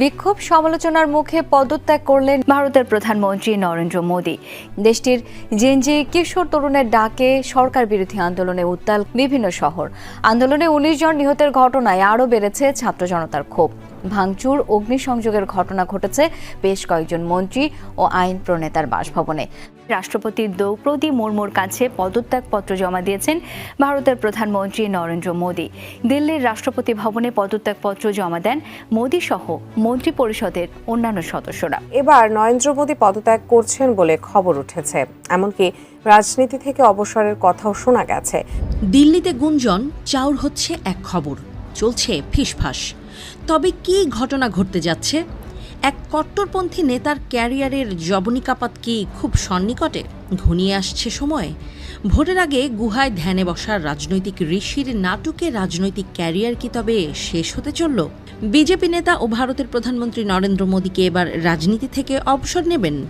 বিক্ষোভ সমালোচনার মুখে পদত্যাগ করলেন ভারতের প্রধানমন্ত্রী নরেন্দ্র মোদী। দেশটির জেনজি কিশোর তরুণের ডাকে সরকার বিরোধী আন্দোলনে উত্তাল বিভিন্ন শহর। আন্দোলনে উনিশ জন নিহতের ঘটনায় আরও বেড়েছে ছাত্র জনতার ক্ষোভ। ভাঙচুর অগ্নিসংযোগের ঘটনা ঘটেছে বেশ কয়েকজন মন্ত্রী ও আইন প্রণেতার বাসভবনে। রাষ্ট্রপতি দ্রৌপদী মুর্মুর কাছে পদত্যাগপত্র জমা দিয়েছেন ভারতের প্রধানমন্ত্রী নরেন্দ্র মোদী। দিল্লির রাষ্ট্রপতি ভবনে পদত্যাগপত্র জমা দেন মোদী সহ মন্ত্রী পরিষদের অন্যান্য সদস্যরা। এবার নরেন্দ্র মোদী পদত্যাগ করছেন বলে খবর উঠেছে। এমনকি রাজনীতি থেকে অবসরের কথাও শোনা গেছে। দিল্লিতে গুঞ্জন চাউর হচ্ছে এক খবর। চলছে ফিসফাস। তবে কী ঘটনা ঘটতে যাচ্ছে? এক কট্টরপন্থী নেতার ক্যারিয়ারের জবনিকাপাত কি খুব সন্নিকটে? ঘনিয়ে আসছে সময়। ভোটের আগে গুহায় ধ্যানে বসার রাজনৈতিক ঋষির নাটকে রাজনৈতিক ক্যারিয়ার কি তবে শেষ হতে চলল? বিজেপি নেতা ও ভারতের প্রধানমন্ত্রী নরেন্দ্র মোদীকে এবার রাজনীতি থেকে অবসর নেবেন।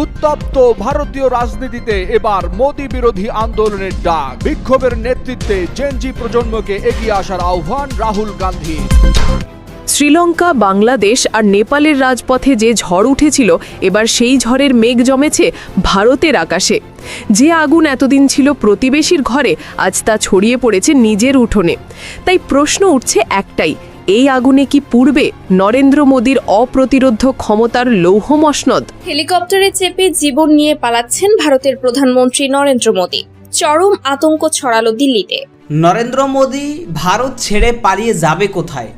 উত্তপ্ত ভারতীয় রাজনীতিতে এবার মোদী বিরোধী আন্দোলনের ডাক। বিক্ষোভের নেতৃত্বে জেনজি প্রজন্মকে এগিয়ে আসার আহ্বান রাহুল গান্ধী। শ্রীলঙ্কা, বাংলাদেশ আর নেপালের রাজপথে যে ঝড় উঠেছিল, এবার সেই ঝড়ের মেঘ জমেছে ভারতের আকাশে। যে আগুন এতদিন ছিল প্রতিবেশীর ঘরে, আজ তা ছড়িয়ে পড়েছে নিজের উঠোনে। তাই প্রশ্ন উঠছে একটাই এই আগুনে কি পূর্বে নরেন্দ্র মোদীর অপ্রতিরোধ ক্ষমতার লৌহ মসনদ? হেলিকপ্টারে চেপে জীবন নিয়ে পালাচ্ছেন ভারতের প্রধানমন্ত্রী নরেন্দ্র মোদী। চরম আতঙ্ক ছড়ালো দিল্লিতে। নরেন্দ্র মোদী ভারত ছেড়ে পালিয়ে যাবে কোথায়?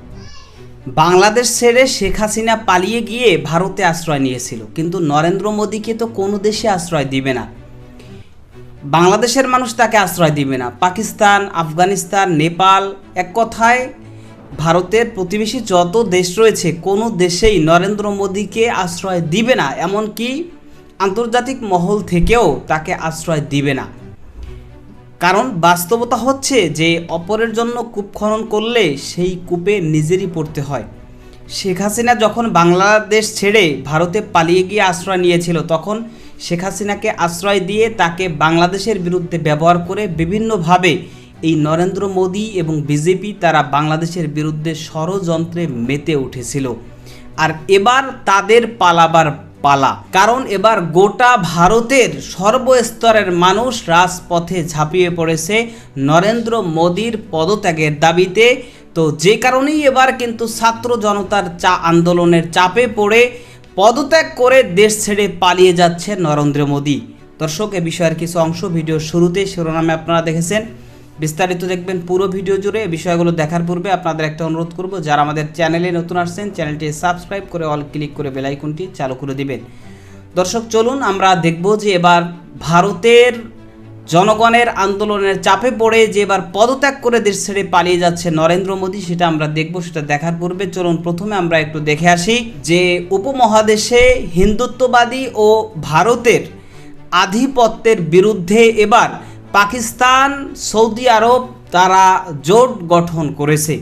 বাংলাদেশ ছেড়ে শেখ হাসিনা পালিয়ে গিয়ে ভারতে আশ্রয় নিয়েছিল কিন্তু নরেন্দ্র মোদীকে তো কোনো দেশে আশ্রয় দিবে না। বাংলাদেশের মানুষ তাকে আশ্রয় দিবে না। পাকিস্তান আফগানিস্তান নেপাল এক কথায় ভারতের প্রতিবেশী যত দেশ রয়েছে, কোনো দেশেই নরেন্দ্র মোদীকে আশ্রয় দিবে না, এমনকি আন্তর্জাতিক মহল থেকেও তাকে আশ্রয় দিবে না। কারণ বাস্তবতা হচ্ছে যে, অপরের জন্য কূপ খনন করলে সেই কূপে নিজেরই পড়তে হয়। শেখ হাসিনা যখন বাংলাদেশ ছেড়ে ভারতে পালিয়ে গিয়ে আশ্রয় নিয়েছিল, তখন শেখ হাসিনাকে আশ্রয় দিয়ে তাকে বাংলাদেশের বিরুদ্ধে ব্যবহার করে বিভিন্নভাবে এই নরেন্দ্র মোদী এবং বিজেপি তারা বাংলাদেশের বিরুদ্ধে ষড়যন্ত্রে মেতে উঠেছিল। আর এবার তাদের পালাবার পালা। কারণ এবার গোটা ভারতের সর্বস্তরের মানুষ রাজপথে ঝাঁপিয়ে পড়েছে নরেন্দ্র মোদীর পদত্যাগের দাবিতে। তো যে কারণেই এবার কিন্তু ছাত্র জনতার চা আন্দোলনের চাপে পড়ে পদত্যাগ করে দেশ ছেড়ে পালিয়ে যাচ্ছে নরেন্দ্র মোদী। দর্শক, এ বিষয়ের কিছু অংশ ভিডিও শুরুতে শিরোনামে আপনারা দেখেছেন। বিস্তারিত দেখবেন পুরো ভিডিও জুড়ে। এই বিষয়গুলো দেখার পূর্বে আপনাদের একটা অনুরোধ করব, যারা আমাদের চ্যানেলে নতুন আসছেন, চ্যানেলটি সাবস্ক্রাইব করে অল ক্লিক করে বেলাইকনটি চালু করে দিবেন। দর্শক, চলুন আমরা দেখব যে এবার ভারতের জনগণের আন্দোলনের চাপে পড়ে যে এবার পদত্যাগ করে দেশ ছেড়ে পালিয়ে যাচ্ছে নরেন্দ্র মোদী, সেটা আমরা দেখব, সেটা দেখার পূর্বে। চলুন প্রথমে আমরা একটু দেখে আসি যে উপমহাদেশে হিন্দুত্ববাদী ও ভারতের আধিপত্যের বিরুদ্ধে এবার পাকিস্তান, সৌদি আরব তারা জোট গঠন করেছে।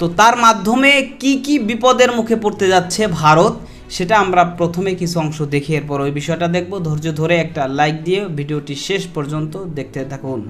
তো তার মাধ্যমে কি কি বিপদের মুখে পড়তে যাচ্ছে ভারত, সেটা আমরা প্রথমে কিছু অংশ দেখে এরপর ওই বিষয়টা দেখব। ধৈর্য ধরে একটা লাইক দিয়ে ভিডিওটি শেষ পর্যন্ত দেখতে থাকুন।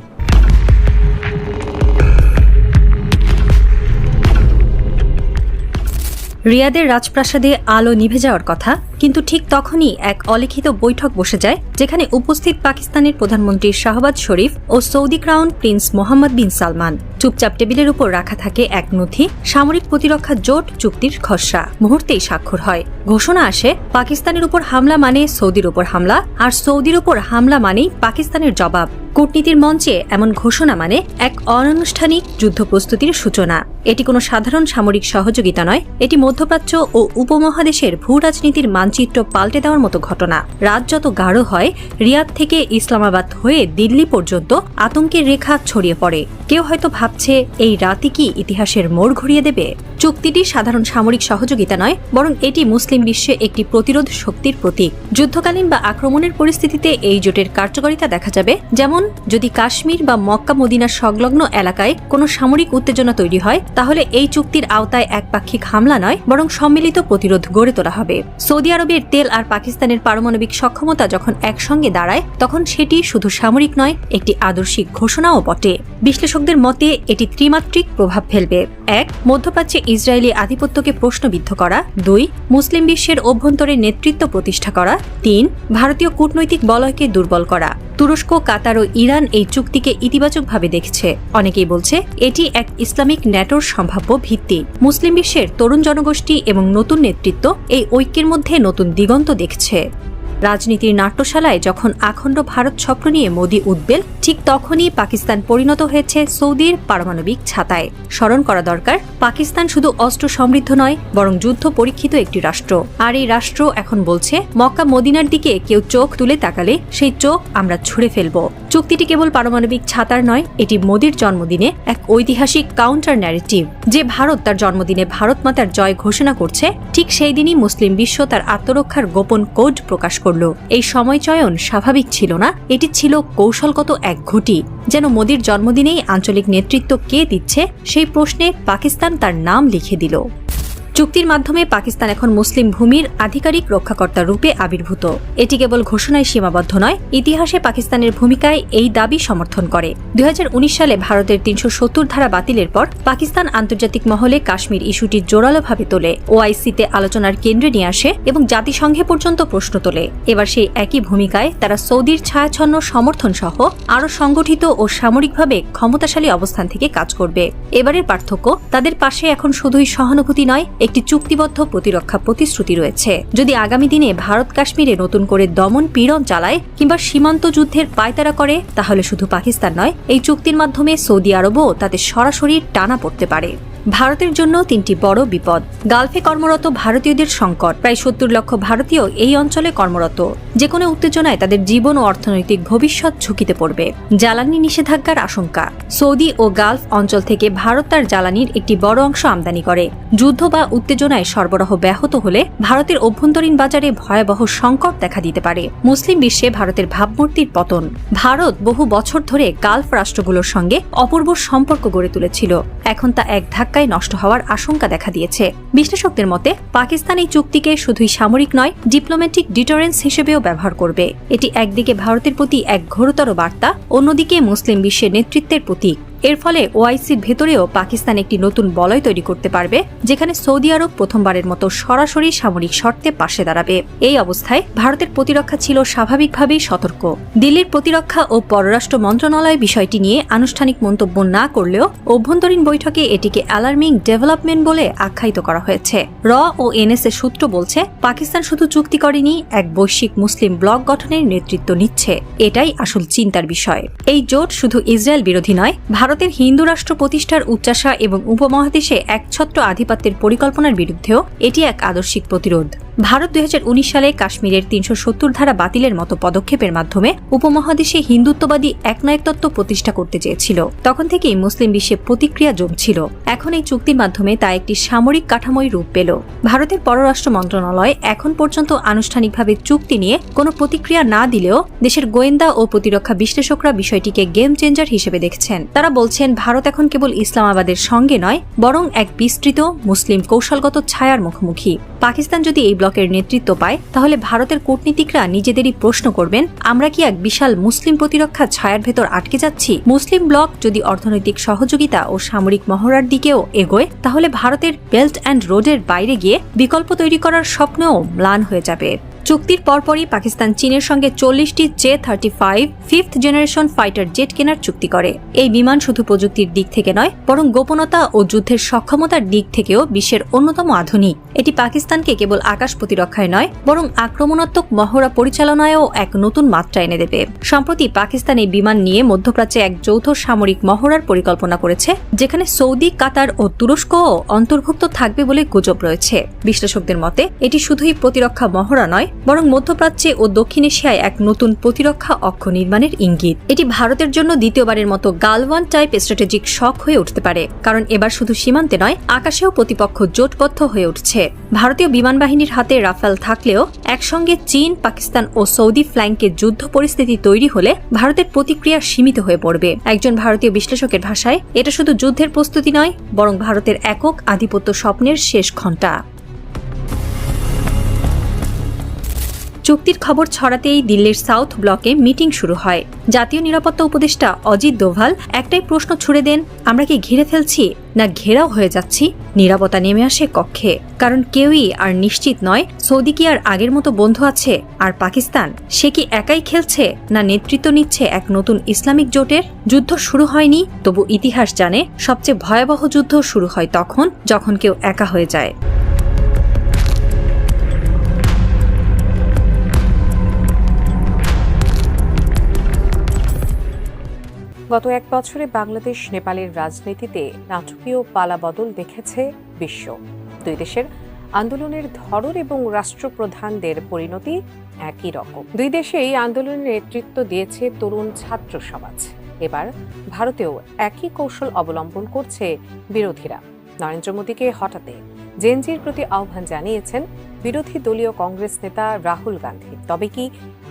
রিয়াদের রাজপ্রাসাদে আলো নিভে যাওয়ার কথা কিন্তু ঠিক তখনই এক অলিখিত বৈঠক বসে যায়, যেখানে উপস্থিত পাকিস্তানের প্রধানমন্ত্রী শাহবাজ শরীফ ও Saudi crown prince Mohammed bin Salman. চুপচাপ টেবিলের উপর রাখা থাকে এক নথি, সামরিক প্রতিরক্ষা জোট চুক্তির খসড়া। মুহূর্তেই স্বাক্ষর হয়। ঘোষণা আসে, পাকিস্তানের উপর হামলা মানে সৌদির উপর হামলা, আর সৌদির উপর হামলা মানেই পাকিস্তানের জবাব। কূটনীতির মঞ্চে এমন ঘোষণা মানে এক অনানুষ্ঠানিক যুদ্ধ প্রস্তুতির সূচনা। এটি কোনো সাধারণ সামরিক সহযোগিতা নয়, এটি মধ্যপ্রাচ্য ও উপমহাদেশের ভূ রাজনীতির মানচিত্র পাল্টে দেওয়ার মতো ঘটনা। রাত যত গাঢ় হয়, রিয়াদ থেকে ইসলামাবাদ হয়ে দিল্লি পর্যন্ত আতঙ্কের রেখা ছড়িয়ে পড়ে। কেউ হয়তো ভাবছে, এই রাতই কি ইতিহাসের মোড় ঘুরিয়ে দেবে? চুক্তিটি সাধারণ সামরিক সহযোগিতা নয়, বরং এটি মুসলিম বিশ্বে একটি প্রতিরোধ শক্তির প্রতীক। যুদ্ধকালীন বা আক্রমণের পরিস্থিতিতে এই জোটের কার্যকারিতা দেখা যাবে, যেমন, যদি কাশ্মীর বা মক্কা মদিনার সংলগ্ন এলাকায় কোনো সামরিক উত্তেজনা তৈরি হয়, তাহলে এই চুক্তির আওতায় একপাক্ষিক হামলা নয়, বরং সম্মিলিত প্রতিরোধ গড়ে তোলা হবে। সৌদি আরব আরবের তেল আর পাকিস্তানের পারমাণবিক সক্ষমতা যখন একসঙ্গে দাঁড়ায়, তখন সেটি শুধু সামরিক নয়, একটি আদর্শিক ঘোষণাও বটে। বিশ্লেষকদের মতে, এটি ত্রিমাত্রিক প্রভাব ফেলবে। এক, মধ্যপ্রাচ্যে ইসরায়েলি আধিপত্যকে প্রশ্নবিদ্ধ করা। দুই, মুসলিম বিশ্বের অভ্যন্তরে নেতৃত্ব প্রতিষ্ঠা করা। তিন, ভারতীয় কূটনৈতিক বলয়কে দুর্বল করা। তুরস্ক, কাতার ও ইরান এই চুক্তিকে ইতিবাচকভাবে দেখছে। অনেকেই বলছে, এটি এক ইসলামিক ন্যাটোর সম্ভাব্য ভিত্তি। মুসলিম বিশ্বের তরুণ জনগোষ্ঠী এবং নতুন নেতৃত্ব এই ঐক্যের মধ্যে নতুন দিগন্ত দেখছে। রাজনীতির নাট্যশালায় যখন আখণ্ড ভারত স্বপ্ন নিয়ে মোদী উদ্বেল ঠিক তখনই পাকিস্তান পরিণত হয়েছে সৌদির পারমাণবিক ছাতায়। স্মরণ করা দরকার, পাকিস্তান শুধু অস্ত্র সমৃদ্ধ নয়, বরং যুদ্ধ পরীক্ষিত একটি রাষ্ট্র। আর এই রাষ্ট্র এখন বলছে, মক্কা মদিনার দিকে কেউ চোখ তুলে তাকালে সেই চোখ আমরা ছুঁড়ে ফেলব। চুক্তিটি কেবল পারমাণবিক ছাতার নয়, এটি মোদির জন্মদিনে এক ঐতিহাসিক কাউন্টার ন্যারেটিভ যে ভারত তার জন্মদিনে ভারত মাতার জয় ঘোষণা করছে, ঠিক সেই দিনই মুসলিম বিশ্ব তার আত্মরক্ষার গোপন কোড প্রকাশ করল। এই সময় চয়ন স্বাভাবিক ছিল না, এটি ছিল কৌশলগত এক ঘুটি। যেন মোদীর জন্মদিনেই আঞ্চলিক নেতৃত্ব কে দিচ্ছে সেই প্রশ্নে পাকিস্তান তার নাম লিখে দিল। চুক্তির মাধ্যমে পাকিস্তান এখন মুসলিম ভূমির আধিকারিক রক্ষাকর্তা রূপে আবির্ভূত। এটি কেবল ঘোষণায় সীমাবদ্ধ নয়, ইতিহাসে পাকিস্তানের ভূমিকায় এই দাবি সমর্থন করে। দুই সালে ভারতের তিনশো সত্তর ধারা বাতিলের পর পাকিস্তান আন্তর্জাতিক মহলে কাশ্মীর ইস্যুটি জোরালোভাবে তোলে, ওআইসিতে আলোচনার কেন্দ্রে নিয়ে আসে এবং জাতিসংঘে পর্যন্ত প্রশ্ন তোলে। এবার সেই একই ভূমিকায় তারা সৌদির ছায়াছন্ন সমর্থন সহ আরও সংগঠিত ও সামরিকভাবে ক্ষমতাশালী অবস্থান থেকে কাজ করবে। এবারের পার্থক্য, তাদের পাশে এখন শুধুই সহানুভূতি নয় একটি চুক্তিবদ্ধ প্রতিরক্ষা প্রতিশ্রুতি রয়েছে। যদি আগামী দিনে ভারত কাশ্মীরে নতুন করে দমন পীড়ন চালায় কিংবা সীমান্ত যুদ্ধের পায়তারা করে, তাহলে শুধু পাকিস্তান নয়, এই চুক্তির মাধ্যমে সৌদি আরবও তাতে সরাসরি টানা পড়তে পারে। ভারতের জন্য তিনটি বড় বিপদ। গালফে কর্মরত ভারতীয়দের সংকট। প্রায় সত্তর লক্ষ ভারতীয় এই অঞ্চলে কর্মরত। যে কোনো উত্তেজনায় তাদের জীবন ও অর্থনৈতিক ভবিষ্যৎ ঝুঁকিতে পড়বে। জ্বালানি নিষেধাজ্ঞার আশঙ্কা। সৌদি ও গালফ অঞ্চল থেকে ভারত তার জ্বালানির একটি বড় অংশ আমদানি করে। যুদ্ধ বা উত্তেজনায় সরবরাহ ব্যাহত হলে ভারতের অভ্যন্তরীণ বাজারে ভয়াবহ সংকট দেখা দিতে পারে। মুসলিম বিশ্বে ভারতের ভাবমূর্তির পতন। ভারত বহু বছর ধরে গালফ রাষ্ট্রগুলোর সঙ্গে অপূর্ব সম্পর্ক গড়ে তুলেছিল। এখন তা এক ধাক্কায় নষ্ট হওয়ার আশঙ্কা দেখা দিয়েছে। বিশ্লেষকদের মতে, পাকিস্তান এই চুক্তিকে শুধুই সামরিক নয়, ডিপ্লোম্যাটিক ডিটারেন্স হিসেবেও ব্যবহার করবে। এটি একদিকে ভারতের প্রতি এক ঘোরতর বার্তা, অন্যদিকে মুসলিম বিশ্বের নেতৃত্বের প্রতীক। এর ফলে ওআইসির ভেতরেও পাকিস্তান একটি নতুন বলয় তৈরি করতে পারবে, যেখানে সৌদি আরব প্রথমবারের মতো সরাসরি সামরিক শর্তে পাশে দাঁড়াবে। এই অবস্থায় ভারতের প্রতিরক্ষা ছিল স্বাভাবিকভাবেই সতর্ক। দিল্লির প্রতিরক্ষা ও পররাষ্ট্র মন্ত্রণালয় বিষয়টি নিয়ে আনুষ্ঠানিক মন্তব্য না করলেও অভ্যন্তরীণ বৈঠকে এটিকে অ্যালার্মিং ডেভেলপমেন্ট বলে আখ্যায়িত করা হয়েছে। র ও এনএসএ সূত্র বলছে, পাকিস্তান শুধু চুক্তি করেনি, এক বৈশ্বিক মুসলিম ব্লক গঠনের নেতৃত্ব নিচ্ছে। এটাই আসল চিন্তার বিষয়। এই জোট শুধু ইসরায়েল বিরোধী নয় ভারতের হিন্দু রাষ্ট্র প্রতিষ্ঠার উচ্চাসা এবং উপমহাদেশে একছত্র আধিপত্যের পরিকল্পনার বিরুদ্ধেও এটি এক আদর্শিক প্রতিরোধ। ভারত দুই সালে কাশ্মীরের তিনশো সত্তর ধারা বাতিলের মতো পদক্ষেপের মাধ্যমে উপমহাদেশে হিন্দুত্ববাদী একনায়কতত্ত্ব প্রতিষ্ঠা করতে চেয়েছিল। তখন থেকেই মুসলিম বিশ্বে প্রতিক্রিয়া জমছিল। এখন এই চুক্তির মাধ্যমে তা একটি সামরিক কাঠামোয় রূপ পেল। ভারতের পররাষ্ট্র মন্ত্রণালয় এখন পর্যন্ত আনুষ্ঠানিকভাবে চুক্তি নিয়ে কোনো প্রতিক্রিয়া না দিলেও দেশের গোয়েন্দা ও প্রতিরক্ষা বিশ্লেষকরা বিষয়টিকে গেম চেঞ্জার হিসেবে দেখছেন। তারা বলছেন, ভারত এখন কেবল ইসলামাবাদের সঙ্গে নয়, বরং এক বিস্তৃত মুসলিম কৌশলগত ছায়ার মুখোমুখি। পাকিস্তান যদি এই ব্লকের নেতৃত্ব পায়, তাহলে ভারতের কূটনীতিকরা নিজেদেরই প্রশ্ন করবেন, আমরা কি এক বিশাল মুসলিম প্রতিরক্ষা ছায়ার ভেতর আটকে যাচ্ছি? মুসলিম ব্লক যদি অর্থনৈতিক সহযোগিতা ও সামরিক মহড়ার দিকেও এগোয়, তাহলে ভারতের বেল্ট অ্যান্ড রোডের বাইরে গিয়ে বিকল্প তৈরি করার স্বপ্নও ম্লান হয়ে যাবে। চুক্তির পরপরই পাকিস্তান চীনের সঙ্গে চল্লিশটি J thirty five fifth generation fighter jet কেনার চুক্তি করে। এই বিমান শুধু প্রযুক্তির দিক থেকে নয়, বরং গোপনতা ও যুদ্ধের সক্ষমতার দিক থেকেও বিশ্বের অন্যতম আধুনিক। এটি পাকিস্তানকে কেবল আকাশ প্রতিরক্ষায় নয়, বরং আক্রমণাত্মক মহড়া পরিচালনায়ও এক নতুন মাত্রা এনে দেবে। সম্প্রতি পাকিস্তান এই বিমান নিয়ে মধ্যপ্রাচ্যে এক যৌথ সামরিক মহড়ার পরিকল্পনা করেছে, যেখানে সৌদি, কাতার ও তুরস্কও অন্তর্ভুক্ত থাকবে বলে গুজব রয়েছে। বিশ্লেষকদের মতে, এটি শুধুই প্রতিরক্ষা মহড়া নয়, বরং মধ্যপ্রাচ্যে ও দক্ষিণ এশিয়ায় এক নতুন প্রতিরক্ষা অক্ষ নির্মাণের ইঙ্গিত। এটি ভারতের জন্য দ্বিতীয়বারের মতো গালওয়ান টাইপ স্ট্র্যাটেজিক শখ হয়ে উঠতে পারে, কারণ এবার শুধু সীমান্তে নয়, আকাশেও প্রতিপক্ষ জোটবদ্ধ হয়ে উঠছে। ভারতীয় বিমান বাহিনীর হাতে রাফাল থাকলেও একসঙ্গে চীন, পাকিস্তান ও সৌদি ফ্ল্যাঙ্কে যুদ্ধ পরিস্থিতি তৈরি হলে ভারতের প্রতিক্রিয়া সীমিত হয়ে পড়বে। একজন ভারতীয় বিশ্লেষকের ভাষায়, এটা শুধু যুদ্ধের প্রস্তুতি নয়, বরং ভারতের একক আধিপত্য স্বপ্নের শেষ ঘণ্টা। চুক্তির খবর ছড়াতেই দিল্লির সাউথ ব্লকে মিটিং শুরু হয়। জাতীয় নিরাপত্তা উপদেষ্টা অজিত দোভাল একটাই প্রশ্ন ছুড়ে দেন, আমরা কি ঘিরে ফেলছি না ঘেরাও হয়ে যাচ্ছি? নিরাপত্তা নেমে আসে কক্ষে। কারণ কেউই আর নিশ্চিত নয় সৌদি কি আর আগের মতো বন্ধু আছে আর পাকিস্তান? সে কি একাই খেলছে না নেতৃত্ব নিচ্ছে এক নতুন ইসলামিক জোটের? যুদ্ধ শুরু হয়নি, তবু ইতিহাস জানে সবচেয়ে ভয়াবহ যুদ্ধ শুরু হয় তখন, যখন কেউ একা হয়ে যায়। গত এক বছরে বাংলাদেশ, নেপালের রাজনীতিতে নাটকীয় পালাবদল দেখেছে বিশ্ব। দুই দেশের আন্দোলনের ধরন এবং রাষ্ট্রপ্রধানদের পরিণতি একই রকম। দুই দেশেই আন্দোলনের নেতৃত্ব দিয়েছে তরুণ ছাত্র সমাজ। এবার ভারতেও একই কৌশল অবলম্বন করছে বিরোধীরা। নরেন্দ্র মোদীকে হঠাতে জেনজির প্রতি আহ্বান জানিয়েছেন বিরোধী দলীয় কংগ্রেস নেতা রাহুল গান্ধী। তবে কি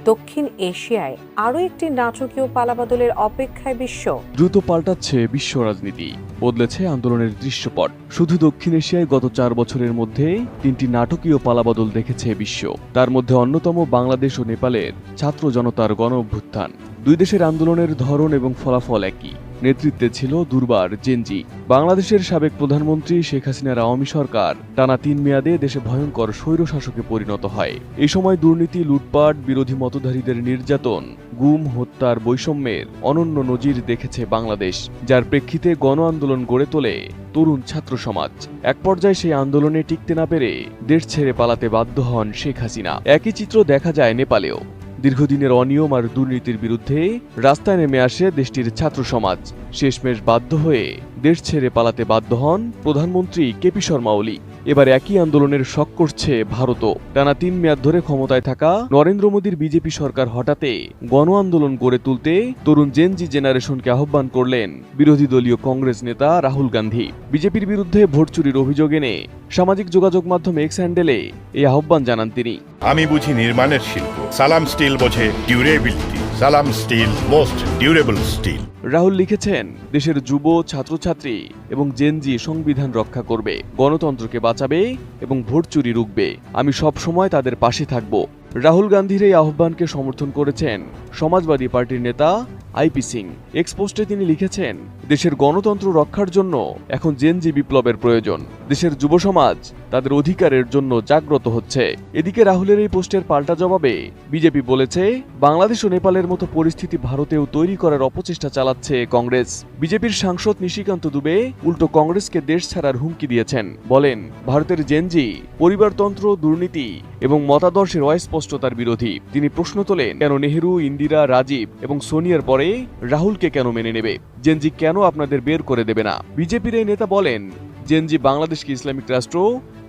দক্ষিণ এশিয়ায় আরও একটি নাটকীয় পালাবাদলের অপেক্ষায় বিশ্ব। দ্রুত পাল্টাচ্ছে বিশ্ব রাজনীতি। বদলেছে আন্দোলনের দৃশ্যপট। শুধু দক্ষিণ এশিয়ায় গত চার বছরের মধ্যে তিনটি নাটকীয় পালাবাদল দেখেছে বিশ্ব। তার মধ্যে অন্যতম বাংলাদেশ ও নেপালের ছাত্র জনতার গণ অভ্যুত্থান দুই দেশের আন্দোলনের ধরন এবং ফলাফল একই। নেতৃত্বে ছিল দুর্বার জেনজি। বাংলাদেশের সাবেক প্রধানমন্ত্রী শেখ হাসিনার আওয়ামী সরকার টানা তিন মেয়াদে দেশে ভয়ঙ্কর স্বৈরশাসকে পরিণত হয়। এই সময় দুর্নীতি, লুটপাট, বিরোধী মতধারীদের নির্যাতন, গুম, হত্যার বৈষম্যের অনন্য নজির দেখেছে বাংলাদেশ, যার প্রেক্ষিতে গণ আন্দোলন গড়ে তোলে তরুণ ছাত্র সমাজ। এক পর্যায়ে সেই আন্দোলনে টিকতে না পেরে দেশ ছেড়ে পালাতে বাধ্য হন শেখ হাসিনা। একই চিত্র দেখা যায় নেপালেও। দীর্ঘদিনের অনিয়ম আর দুর্নীতির বিরুদ্ধে রাস্তায় নেমে আসে দেশটির ছাত্র সমাজ। শেষমেশ বাধ্য হয়ে দেশ ছেড়ে পালাতে বাধ্য হন প্রধানমন্ত্রী কেপি শর্মা ওলি। এবার একই আন্দোলনের শক করছে ভারতও। টানা তিন মেয়াদ ধরে ক্ষমতায় থাকা নরেন্দ্র মোদীর বিজেপি সরকার হঠাতে গণ আন্দোলন গড়ে তুলতে তরুণ জেনজি জেনারেশনকে আহ্বান করলেন বিরোধী দলীয় কংগ্রেস নেতা রাহুল গান্ধী। বিজেপির বিরুদ্ধে ভোট চুরির অভিযোগ এনে সামাজিক যোগাযোগ মাধ্যমে এক্স হ্যান্ডেলে এই আহ্বান জানান তিনি। আমি বুঝি নির্মাণের শিল্প। সালাম স্টিল বোঝে ডিউরেবিলিটি সালাম steel, most durable steel. Rahul লিখেছেন, দেশের যুব, ছাত্রছাত্রী এবং জেনজি সংবিধান রক্ষা করবে, গণতন্ত্রকে বাঁচাবে এবং ভোট চুরি রুখবে। আমি সব সময় তাদের পাশে থাকব। রাহুল গান্ধীর এই আহ্বানকে সমর্থন করেছেন সমাজবাদী পার্টির নেতা আইপি সিং এক্সপোস্টে তিনি লিখেছেন, দেশের গণতন্ত্র রক্ষার জন্য এখন জেনজি বিপ্লবের প্রয়োজন। দেশের যুব সমাজ তাদের অধিকারের জন্য জাগ্রত হচ্ছে। এদিকে রাহুলের এই পোস্টের পাল্টা জবাবে বিজেপি বলেছে, বাংলাদেশ ও নেপালের মতো পরিস্থিতি ভারতেও তৈরি করার অপচেষ্টা চালাচ্ছে কংগ্রেস। বিজেপির সাংসদ নিশিকান্ত দুবে উল্টো কংগ্রেসকে দেশ ছাড়ার হুমকি দিয়েছেন। বলেন, ভারতের জেনজি পরিবারতন্ত্র, দুর্নীতি এবং মতাদর্শের অস্পষ্টতার বিরোধী। তিনি প্রশ্ন তোলেন, কেন নেহেরু, ইন্দিরা, রাজীব এবং সোনিয়ার পরে রাহুলকে কেন মেনে নেবে? জেনজি কেন আপনাদের বের করে দেবে না? বিজেপির এই নেতা বলেন, জেনজি বাংলাদেশকে ইসলামিক রাষ্ট্র,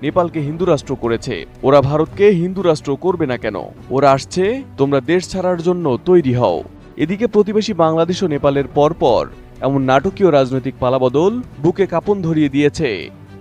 নেপালকে হিন্দু রাষ্ট্র করেছে। ওরা ভারতকে হিন্দু রাষ্ট্র করবে না কেন? ওরা আসছে, তোমরা দেশ ছাড়ার জন্য তৈরি হও। এদিকে প্রতিবেশী বাংলাদেশ ও নেপালের পরপর এমন নাটকীয় রাজনৈতিক পালাবদল বুকে কাপন ধরিয়ে দিয়েছে।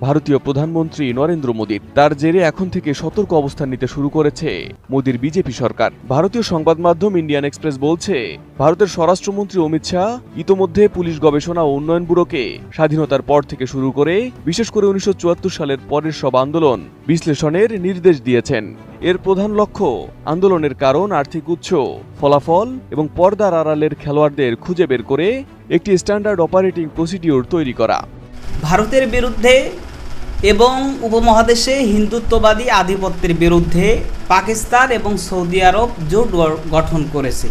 ভারতীয় প্রধানমন্ত্রী নরেন্দ্র মোদীর তার জেরে এখন থেকে সতর্ক অবস্থান নিতে শুরু করেছে মোদীর বিজেপি সরকার। ভারতীয় সংবাদ মাধ্যম ইন্ডিয়ান এক্সপ্রেস বলছে, ভারতের স্বরাষ্ট্রমন্ত্রী অমিত শাহ ইতোমধ্যে পুলিশ গবেষণা ও উন্নয়ন ব্যুরোকে স্বাধীনতার পর থেকে শুরু করে বিশেষ করে উনিশশো চুয়াত্তর সালের পরের সব আন্দোলন বিশ্লেষণের নির্দেশ দিয়েছেন। এর প্রধান লক্ষ্য, আন্দোলনের কারণ, আর্থিক উৎস, ফলাফল এবং পর্দার আড়ালের খেলোয়াড়দের খুঁজে বের করে একটি স্ট্যান্ডার্ড অপারেটিং প্রসিডিওর তৈরি করা। ভারতের বিরুদ্ধে এবং উপমহাদেশে হিন্দুত্ববাদী আধিপত্যের বিরুদ্ধে পাকিস্তান এবং সৌদি আরব জোট গঠন করেছে।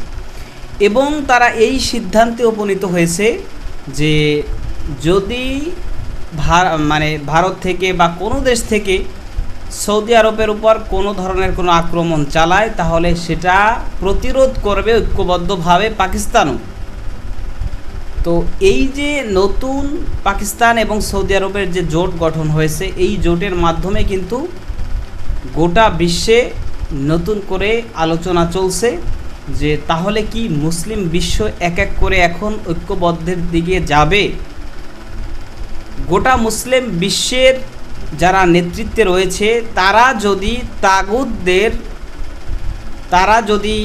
এবং তারা এই সিদ্ধান্তে উপনীত হয়েছে যে যদি মানে ভারত থেকে বা কোনো দেশ থেকে সৌদি আরবের উপর কোনো ধরনের কোনো আক্রমণ চালায়, তাহলে সেটা প্রতিরোধ করবে ঐক্যবদ্ধভাবে পাকিস্তানও। তো এই যে নতুন পাকিস্তান এবং সৌদি আরবের যে জোট গঠন হয়েছে, এই জোটের মাধ্যমে কিন্তু গোটা বিশ্বে নতুন করে আলোচনা চলছে যে তাহলে কি মুসলিম বিশ্ব এক এক করে এখন ঐক্যবদ্ধের দিকে যাবে? গোটা মুসলিম বিশ্বের যারা নেতৃত্বে রয়েছে, তারা যদি তাগুদদের তারা যদি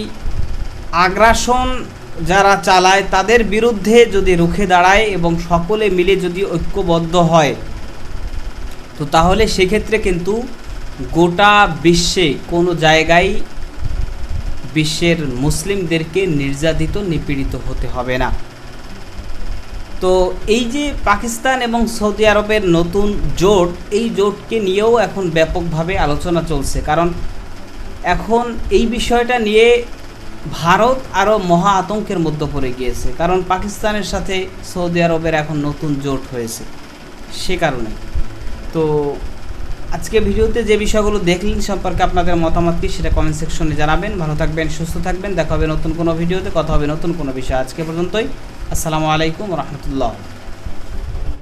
আগ্রাসন যারা চালায়, তাদের বিরুদ্ধে যদি রুখে দাঁড়ায় এবং সকলে মিলে যদি ঐক্যবদ্ধ হয়, তো তাহলে সেক্ষেত্রে কিন্তু গোটা বিশ্বে কোনো জায়গায় বিশ্বের মুসলিমদেরকে নির্যাতিত, নিপীড়িত হতে হবে না। তো এই যে পাকিস্তান এবং সৌদি আরবের নতুন জোট, এই জোটকে নিয়েও এখন ব্যাপকভাবে আলোচনা চলছে। কারণ এখন এই বিষয়টা নিয়ে ভারত আরও মহা আতঙ্কের মধ্যে পড়ে গিয়েছে, কারণ পাকিস্তানের সাথে সৌদি আরবের এখন নতুন জোট হয়েছে, সে কারণে। তো আজকে ভিডিওতে যে বিষয়গুলো দেখলেন সম্পর্কে আপনাদের মতামত কি সেটা কমেন্ট সেকশনে জানাবেন। ভালো থাকবেন, সুস্থ থাকবেন, দেখা হবে নতুন কোনো ভিডিওতে, কথা হবে নতুন কোনো বিষয় আজকে পর্যন্তই। আসসালামু আলাইকুম রহমতুল্লাহ।